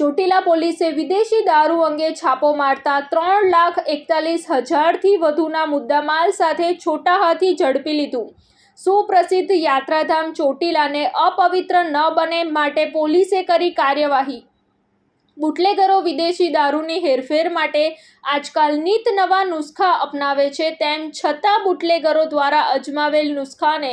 ચોટીલા પોલીસે વિદેશી દારૂ અંગે છાપો મારતા ત્રણ લાખ એકતાલીસ હજારથી વધુના મુદ્દામાલ સાથે છોટા હાથી ઝડપી લીધું. સુપ્રસિદ્ધ યાત્રાધામ ચોટીલાને અપવિત્ર ન બને માટે પોલીસે કરી કાર્યવાહી. બુટલેગરો વિદેશી દારૂની હેરફેર માટે આજકાલ નીત નવા નુસ્ખા અપનાવે છે તેમ છતાં બુટલેગરો દ્વારા અજમાવેલ નુસ્ખાને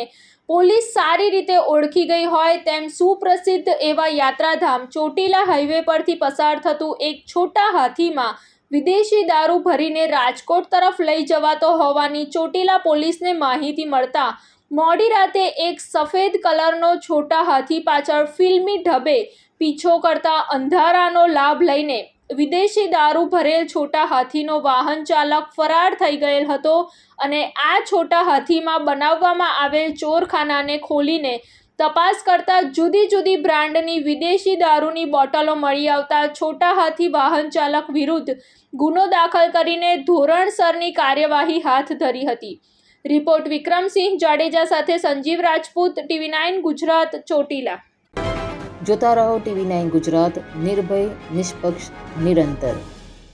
પોલીસ સારી રીતે ઓળખી ગઈ હોય તેમ સુપ્રસિદ્ધ એવા યાત્રાધામ ચોટીલા હાઈવે પરથી પસાર થતું એક છોટા હાથીમાં વિદેશી દારૂ ભરીને રાજકોટ તરફ લઈ જવાતો હોવાની ચોટીલા પોલીસને માહિતી મળતા મોડી રાતે એક સફેદ કલરનો છોટા હાથી પાછળ ફિલ્મી ઢબે પીછો કરતા અંધારાનો લાભ લઈને વિદેશી દારૂ ભરેલ છોટા હાથીનો વાહન ચાલક ફરાર થઈ ગયેલ હતો અને આ છોટા હાથીમાં બનાવવામાં આવેલ ચોરખાનાને ખોલીને તપાસ કરતા જુદી જુદી બ્રાન્ડની વિદેશી દારૂની બોટલો મળી આવતા છોટા હાથી વાહન ચાલક વિરુદ્ધ ગુનો દાખલ કરીને ધોરણસરની કાર્યવાહી હાથ ધરી હતી. રિપોર્ટ વિક્રમસિંહ જાડેજા સાથે સંજીવ રાજપૂત, ટીવી નાઇન ગુજરાત, ચોટીલા. જોતા રહો ટીવી નાઇન ગુજરાત, નિર્ભય, નિષ્પક્ષ, નિરંતર.